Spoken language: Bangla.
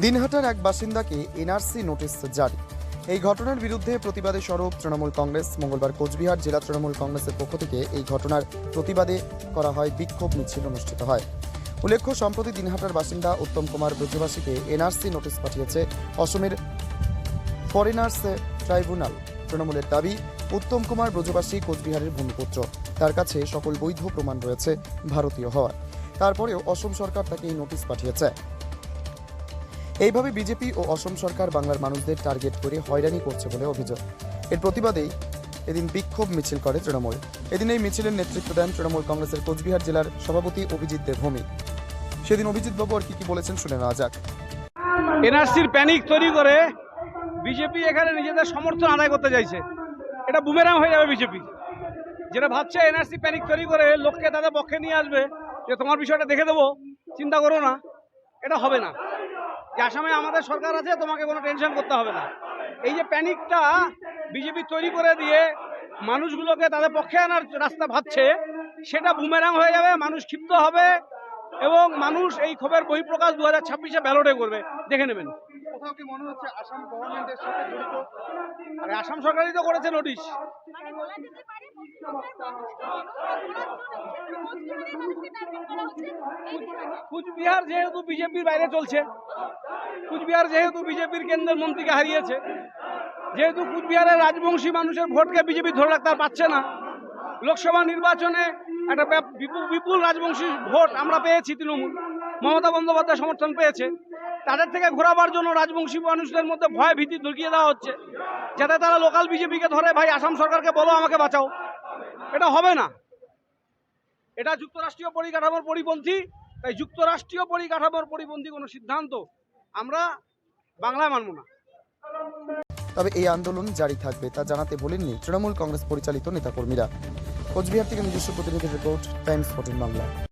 দিনহাটার এক বাসিন্দাকে এনআরসি নোটিশ জারি। এই ঘটনার বিরুদ্ধে প্রতিবাদে স্বরূপ তৃণমূল কংগ্রেস, মঙ্গলবার কোচবিহার জেলা তৃণমূল কংগ্রেসের পক্ষ থেকে এই ঘটনার প্রতিবাদে করা হয়, বিক্ষোভ মিছিল অনুষ্ঠিত হয়। উল্লেখ্য, সম্প্রতি দিনহাটার বাসিন্দা উত্তম কুমার ব্রজবাসীকে এনআরসি নোটিশ পাঠিয়েছে অসমের ফরেনার্স ট্রাইব্যুনাল। তৃণমূলের দাবি, উত্তম কুমার ব্রজবাসী কোচবিহারের ভূমিপুত্র। তার কাছে সকল বৈধ প্রমাণ রয়েছে, ভারতীয় হওয়ার। তারপরেও অসম সরকার তাকে এই নোটিশ পাঠিয়েছে। এইভাবে বিজেপি ও অসম সরকার বাংলার মানুষদের টার্গেট করে হয়রানি করছে বলে অভিযোগ। এর প্রতিবাদেই এদিন বিক্ষোভ মিছিল করে তৃণমূল। এদিন এই মিছিলের নেতৃত্ব দেন তৃণমূল কংগ্রেসের কোচবিহার জেলার সভাপতি অভিজিৎ দেবভূমি। সেদিন অভিজিৎ বাবু আর কি কি বলেছেন শুনে নেওয়া যাক। এনআরসির প্যানিক তৈরি করে বিজেপি এখানে নিজেদের সমর্থন আদায় করতে চাইছে। এটা বুমেরাং হয়ে যাবে বিজেপি। যেটা ভাবছে এনআরসি প্যানিক তৈরি করে লোককে তাদের পক্ষে নিয়ে আসবে, যে তোমার বিষয়টা দেখে দেবো, চিন্তা করো না। এটা হবে না। আসামে আমাদের সরকার আছে, তোমাকে কোনো টেনশন করতে হবে না। এই যে প্যানিকটা বিজেপি তৈরি করে দিয়ে মানুষগুলোকে তাদের পক্ষে আনার রাস্তা ভাবছে, সেটা বুমেরাং হয়ে যাবে, মানুষ ক্ষিপ্ত হবে এবং মানুষ এই ক্ষোভের বহিঃপ্রকাশ দু হাজার ছাব্বিশে ব্যালটে করবে। দেখে নেবেন। কোথাও কি মনে হচ্ছে আসাম গভর্নমেন্টের সাথে জড়িত? আরে আসাম সরকারই তো করেছে নোটিশ কুচবিহার যেহেতু বিজেপির বাইরে চলছে, কুচবিহার যেহেতু বিজেপির কেন্দ্রের মন্ত্রীকে হারিয়েছে, যেহেতু কুচবিহারের রাজবংশী মানুষের ভোটকে বিজেপি ধরে রাখতে পারছে না, লোকসভা নির্বাচনে একটা বিপুল রাজবংশী ভোট আমরা পেয়েছি তৃণমূল। মমতা বন্দ্যোপাধ্যায় সমর্থন পেয়েছে। তাদের থেকে ঘোরাবার জন্য রাজবংশী মানুষদের মধ্যে ভয় ভীতি ঢুকিয়ে দেওয়া হচ্ছে। যাতে তারা লোকাল বিজেপিকে ধরে, ভাই, আসাম সরকারকে বলো, আমাকে বাঁচাও। এটা হবে না। এটা যুক্তরাষ্ট্রীয় পরিকাঠামোর পরিপন্থী। তাই যুক্তরাষ্ট্রীয় পরিকাঠামোর পরিপন্থী কোনো সিদ্ধান্ত আমরা বাংলায় মানব না। তবে এই আন্দোলন জারি থাকবে, তা জানাতে বলেননি তৃণমূল কংগ্রেস পরিচালিত নেতাকর্মীরা। কোচবিহার থেকে নিজস্ব প্রতিনিধির রিপোর্ট, টাইমস ফোর্টিন বাংলা।